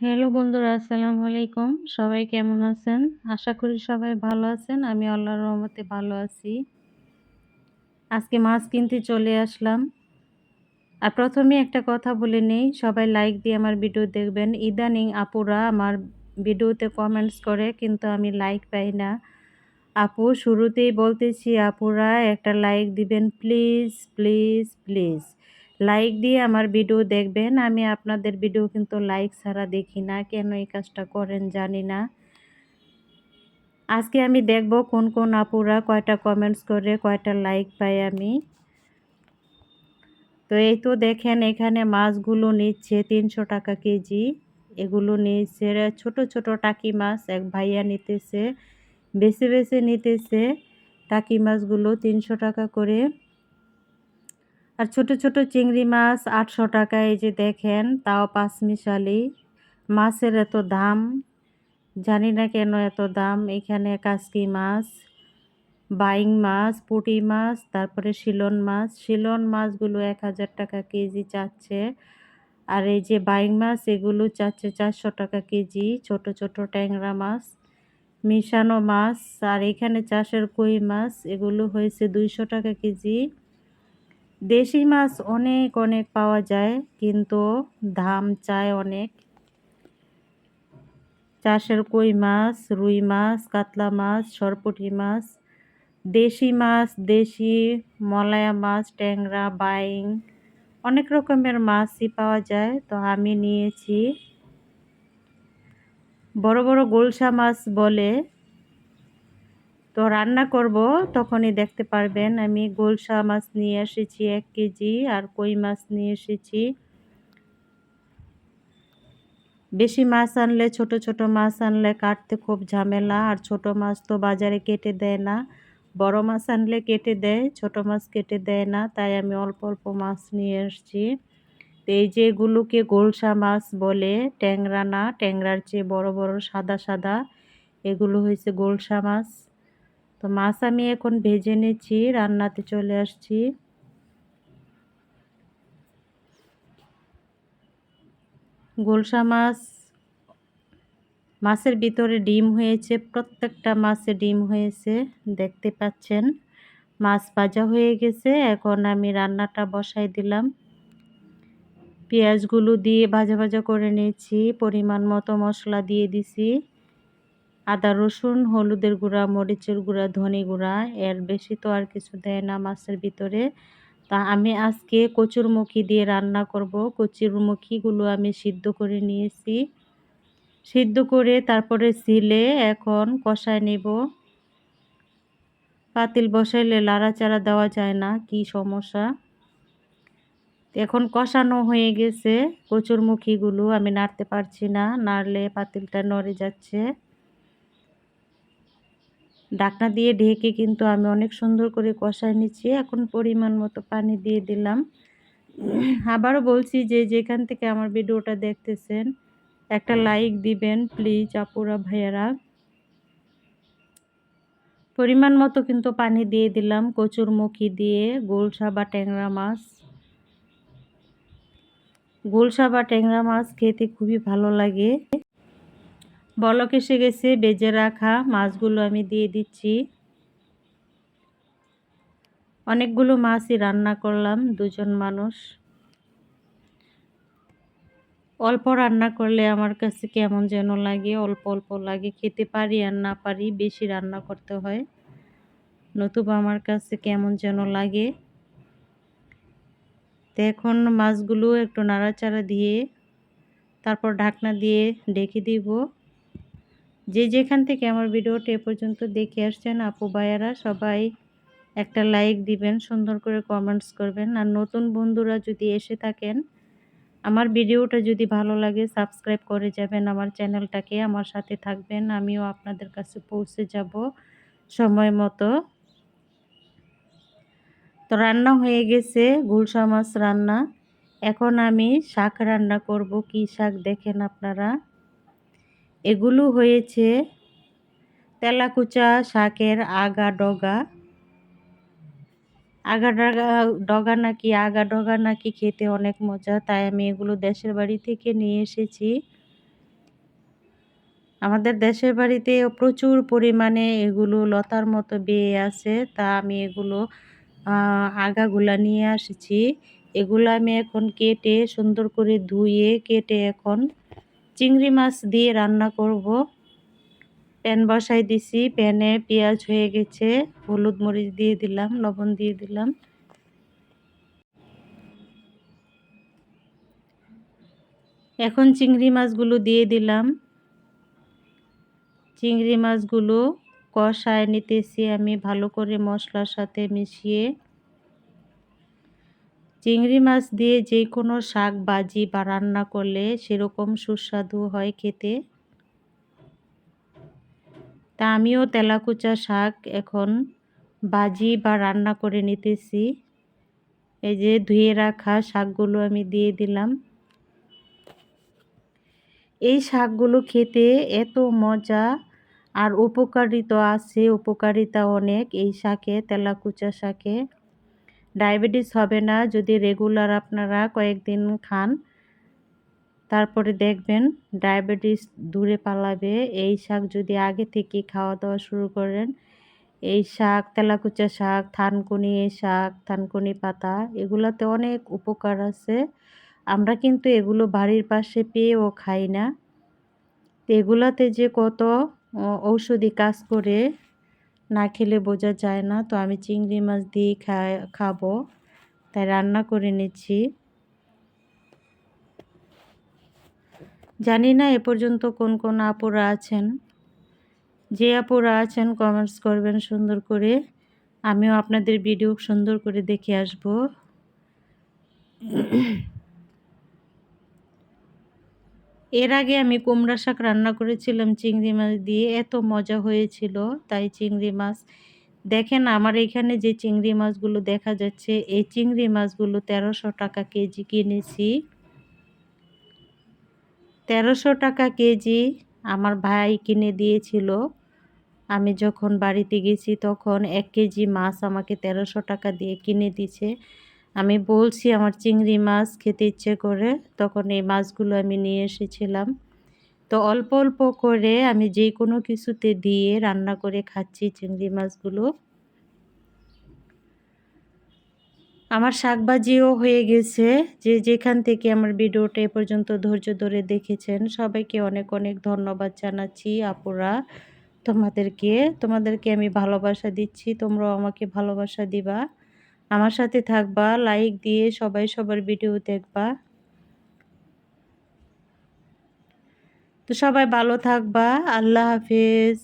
Hello বন্ধুরা, আসসালামু আলাইকুম। সবাই কেমন আছেন? আশা করি সবাই ভালো আছেন। আমি আল্লাহর রহমতে ভালো আছি। আজকে মাছ কিনতে চলে আসলাম। আর প্রথমে একটা কথা বলে নেই, সবাই লাইক দিয়ে আমার ভিডিও দেখবেন। ইদানিং আপুরা আমার ভিডিওতে কমেন্টস করে, কিন্তু আমি লাইক পাই না। আপু, শুরুতেই বলতেছি, আপুরা, একটা লাইক দিবেন প্লিজ প্লিজ প্লিজ লাইক দিয়ে আমার ভিডিও দেখবেন। আমি আপনাদের ভিডিও কিন্তু লাইক ছাড়া দেখি না। কেন এই কাজটা করেন জানি না। আজকে আমি দেখব কোন কোন আপুরা কয়টা কমেন্টস করে, কয়টা লাইক পাই আমি। তো এই তো দেখেন এখানে মাছগুলো নিচ্ছে তিনশো টাকা কেজি। এগুলো নিচ্ছে ছোট ছোট টাকি মাছ, এক ভাইয়া নিতেছে, বেছে বেছে নিতেছে। টাকি মাছগুলো তিনশো টাকা করে। আর ছোট ছোট চিংড়ি মাছ আটশো টাকা এই যে দেখেন, তাও পাঁচ মিশালি মাছের এত দাম, জানি না কেন এত দাম। এখানে কাসকি মাছ, বাইং মাছ, পুঁটি মাছ, তারপরে শিলন মাছ। শিলন মাছগুলো এক হাজার টাকা কেজি চাচ্ছে। আর এই যে বাইং মাছ, এগুলো চাচ্ছে চারশো টাকা কেজি, ছোট ছোট ট্যাংরা মাছ, মিশানো মাছ। আর এখানে চাষের কই মাছ, এগুলো হয়েছে দুইশো টাকা কেজি। দেশি মাছ অনেক অনেক পাওয়া যায়, কিন্তু দাম চায় অনেক। চাষের কই মাছ, রুই মাছ, কাতলা মাছ, সরপুটি মাছ, দেশি মাছ, দেশি মলায়া মাছ, ট্যাংরা, বাইং, অনেক রকমের মাছই পাওয়া যায়। তো আমি নিয়েছি। বড় বড় গোলসা মাছ বলে তো রান্না করব, তখনই দেখতে পারবেন আমি গোলসা মাছ নিয়ে এসেছি এক কেজি আর কই মাছ নিয়ে এসেছি। বেশি মাছ আনলে, ছোট ছোট মাছ আনলে কাটতে খুব ঝামেলা আর ছোট মাছ তো বাজারে কেটে দেয় না। বড় মাছ আনলে কেটে দেয়, ছোট মাছ কেটে দেয় না, তাই আমি অল্প অল্প মাছ নিয়ে এসেছি। এই যে এগুলোকে গোলসা মাছ বলে, ট্যাংরা না, ট্যাংরার চেয়ে বড় বড় সাদা সাদা, এগুলো হয়েছে গোলসা মাছ। তো মাছ আমি এখন ভেজে নিচ্ছি, রান্নাতে চলে আসছি। গোলসা মাছ, মাছের ভিতরে ডিম হয়েছে, প্রত্যেকটা মাছে ডিম হয়েছে, দেখতে পাচ্ছেন। মাছ ভাজা হয়ে গেছে, এখন আমি রান্নাটা বসাই দিলাম। পেঁয়াজগুলো দিয়ে ভাজা ভাজা করে নিয়েছি, পরিমাণ মতো মশলা দিয়ে দিছি। আদা, রসুন, হলুদের গুঁড়া, মরিচের গুঁড়া, ধনে গুঁড়া, এর বেশি তো আর কিছু দেয় না মাছের ভিতরে। তা আমি আজকে কচুরমুখী দিয়ে রান্না করব। কচুরমুখীগুলো আমি সিদ্ধ করে নিয়েছি। সিদ্ধ করে তারপরে সিলে এখন কষায় নেব। পাতিল বসাইলে লাড়াচাড়া দেওয়া যায় না, কি সমস্যা? এখন কষানো হয়ে গেছে। কচুরমুখীগুলো আমি নাড়তে পারছি না, নাড়লে পাতিলটা নড়ে যাচ্ছে। ডাকনা দিয়ে ঢেকে কিন্তু আমি অনেক সুন্দর করে কষায় নিচ্ছি। এখন পরিমাণ মতো পানি দিয়ে দিলাম। আবারও বলছি যে যেখান থেকে আমার ভিডিওটা দেখতেছেন, একটা লাইক দিবেন প্লিজ আপুরা ভাইয়ারা। পরিমাণ মতো কিন্তু পানি দিয়ে দিলাম কচুর মুখি দিয়ে গোলসা বা ট্যাংরা মাছ। গোলসা বা ট্যাংরা মাছ খেতে খুবই ভালো লাগে। বলক এসে গেছে, বেজে রাখা মাছগুলো আমি দিয়ে দিচ্ছি। অনেকগুলো মাছই রান্না করলাম, দুজন মানুষ। অল্প রান্না করলে আমার কাছে কেমন যেন লাগে, অল্প অল্প লাগে, খেতে পারি আর না পারি, বেশি রান্না করতে হয়। নতুবা আমার কাছে কেমন যেন লাগে। তো এখন মাছগুলো একটু নাড়াচাড়া দিয়ে তারপর ঢাকনা দিয়ে ডেকে দিব। যে যেখান থেকে আমার ভিডিওটা এ পর্যন্ত দেখে আসছেন, আপু, ভাইয়ারা, সবাই একটা লাইক দিবেন, সুন্দর করে কমেন্টস করবেন। আর নতুন বন্ধুরা যদি এসে থাকেন, আমার ভিডিওটা যদি ভালো লাগে সাবস্ক্রাইব করে যাবেন আমার চ্যানেলটাকে, আমার সাথে থাকবেন, আমিও আপনাদের কাছে পৌঁছে যাব সময় মতো। তো রান্না হয়ে গেছে, গুলশা মাছ রান্না। এখন আমি শাক রান্না করব, কি শাক দেখেন আপনারা? এগুলো হয়েছে তেলাকুচা, শাকের আগা ডগা। আগা ডগা ডগা নাকি, আগা ডগা নাকি খেতে অনেক মজা, তাই আমি এগুলো দেশের বাড়ি থেকে নিয়ে এসেছি। আমাদের দেশের বাড়িতে প্রচুর পরিমাণে এগুলো লতার মতো বেয়ে আছে, তা আমি এগুলো আগাগুলা নিয়ে আসছি। এগুলো আমি এখন কেটে সুন্দর করে ধুয়ে, কেটে এখন চিংড়ি মাছ দিয়ে রান্না করব। প্যান বসাই দিছি, প্যানে পেঁয়াজ হয়ে গেছে, হলুদ মরিচ দিয়ে দিলাম, লবণ দিয়ে দিলাম। এখন চিংড়ি মাছগুলো দিয়ে দিলাম। চিংড়ি মাছগুলো কষায় নিতেছি আমি ভালো করে মশলার সাথে মিশিয়ে। চিংড়ি মাছ দিয়ে যে কোনো শাক, বাজি বা রান্না করলে সেরকম সুস্বাদু হয় খেতে। তা আমিও তেলাকুচা শাক এখন বাজি বা রান্না করে নিতেছি। এই যে ধুয়ে রাখা শাকগুলো আমি দিয়ে দিলাম। এই শাকগুলো খেতে এত মজা আর উপকারিতা আছে, উপকারিতা অনেক এই শাকে, তেলাকুচা শাকে। ডায়াবেটিস হবে না, যদি রেগুলার আপনারা কয়েকদিন খান, তারপরে দেখবেন ডায়াবেটিস দূরে পালাবে। এই শাক যদি আগে থেকে খাওয়া দাওয়া শুরু করেন, এই শাক, তেলাকুচা শাক, থানকুনি শাক, থানকুনি পাতা, এগুলাতে অনেক উপকার আছে। আমরা কিন্তু এগুলো বাড়ির পাশে পেয়েও খাই না। এগুলাতে যে কত ঔষধি কাজ করে না খেলে বোঝা যায় না, তো আমি চিংড়ি মাছ দিয়ে খাব। তাই রান্না করে নিচ্ছি। জানি না এ পর্যন্ত কোন কোন আপুরা আছেন। যে আপুরা আছেন কমেন্টস করবেন সুন্দর করে। আমিও আপনাদের ভিডিও সুন্দর করে দেখে আসব। এর আগে আমি কুমড়া শাক রান্না করেছিলাম চিংড়ি মাছ দিয়ে, এত মজা হয়েছিল তাই চিংড়ি মাছ। দেখেন আমার এখানে যে চিংড়ি মাছগুলো দেখা যাচ্ছে, এই চিংড়ি মাছগুলো তেরোশো টাকা কেজি কিনেছি। তেরোশো টাকা কেজি আমার ভাই কিনে দিয়েছিল। আমি যখন বাড়িতে গেছি তখন এক কেজি মাছ আমাকে তেরোশো টাকা দিয়ে কিনে দিছে। আমি বলছি আমার চিংড়ি মাছ খেতে ইচ্ছে করে, তখন এই মাছগুলো আমি নিয়ে এসেছিলাম। তো অল্প অল্প করে আমি যে কোনো কিছুতে দিয়ে রান্না করে খাচ্ছি চিংড়ি মাছগুলো। আমার শাকবাজিও হয়ে গেছে। যে যেখান থেকে আমার ভিডিওটা এ পর্যন্ত ধৈর্য ধরে দেখেছেন, সবাইকে অনেক অনেক ধন্যবাদ জানাচ্ছি আপুরা। তোমাদেরকে তোমাদেরকে আমি ভালোবাসা দিচ্ছি, তোমরাও আমাকে ভালোবাসা দিবা। আমার সাথে থাকবা লাইক দিয়ে সবাই সবার ভিডিও দেখবা। তো সবাই ভালো থাকবা, আল্লাহ হাফিজ।